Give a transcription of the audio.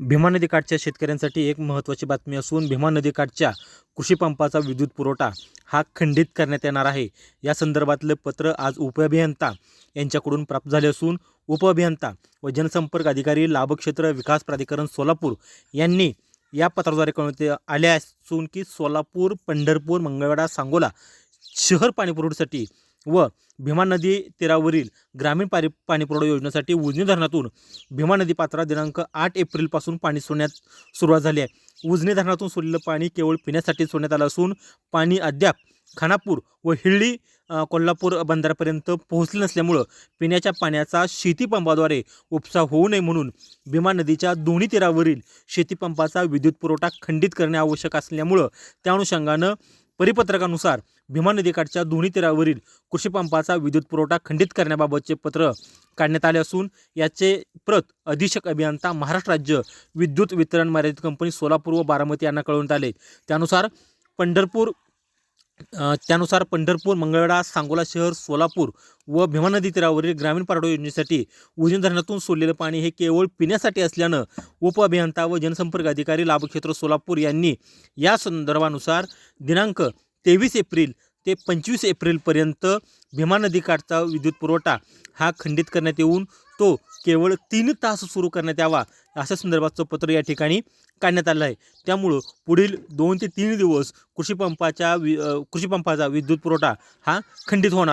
भीमा नदीकाठच्या शेतकऱ्यांसाठी एक महत्त्वाची बातमी असून भीमा नदीकाठच्या कृषीपंपाचा विद्युत पुरवठा हा खंडित करण्यात येणार आहे. या संदर्भातलं पत्र आज उपअभियंता यांच्याकडून प्राप्त झाले असून उपअभियंता व जनसंपर्क अधिकारी लाभक्षेत्र विकास प्राधिकरण सोलापूर यांनी या पत्राद्वारे कळवण्यात आले असून की सोलापूर पंढरपूर मंगळवेढा सांगोला शहर पाणीपुरवठ्यासाठी व भीमा नदी तीरावरील ग्रामीण पाणी पाणीपुरवठा योजनेसाठी उजनी धरणातून भीमा नदी पात्रात दिनांक आठ एप्रिलपासून पाणी सोडण्यात सुरुवात झाली आहे. उजनी धरणातून सोडलेलं पाणी केवळ पिण्यासाठी सोडण्यात आलं असून पाणी अद्याप खानापूर व हिळ्ळी कोल्हापूर बंदरापर्यंत पोहोचले नसल्यामुळं पिण्याच्या पाण्याचा शेतीपंपाद्वारे उपसा होऊ नये म्हणून भीमा नदीच्या दोन्ही तीरावरील शेतीपंपाचा विद्युत पुरवठा खंडित करणे आवश्यक असल्यामुळं त्या अनुषंगानं परिपत्रकानुसार भीमा नदीकाठच्या दोन्ही तीरावरील कृषीपंपाचा विद्युत पुरवठा खंडित करण्याबाबतचे पत्र काढण्यात आले असून याचे प्रत अधीक्षक अभियंता महाराष्ट्र राज्य विद्युत वितरण मर्यादित कंपनी सोलापूर व बारामती यांना कळवण्यात आले. त्यानुसार पंढरपूर त्यानुसार पंढरपूर मंगळवेढा सांगोला शहर सोलापूर व भीमा नदी तीरावरील ग्रामीण पारडो योजनेसाठी उजनी धरणातून सोडलेलं पाणी हे केवळ पिण्यासाठी असल्यानं उपअभियंता व जनसंपर्क अधिकारी लाभक्षेत्र सोलापूर यांनी या संदर्भानुसार दिनांक तेवीस एप्रिल ते पंचवीस एप्रिलपर्यंत भीमा नदीकाठचा विद्युत पुरवठा हा खंडित करण्यात येऊन तो केवळ तीन तास सुरू करण्यात यावा अशा संदर्भाचं पत्र या ठिकाणी काढण्यात आलं आहे. त्यामुळं पुढील दोन ते तीन दिवस कृषीपंपाच्या वि कृषीपंपाचा विद्युत पुरवठा हा खंडित होणार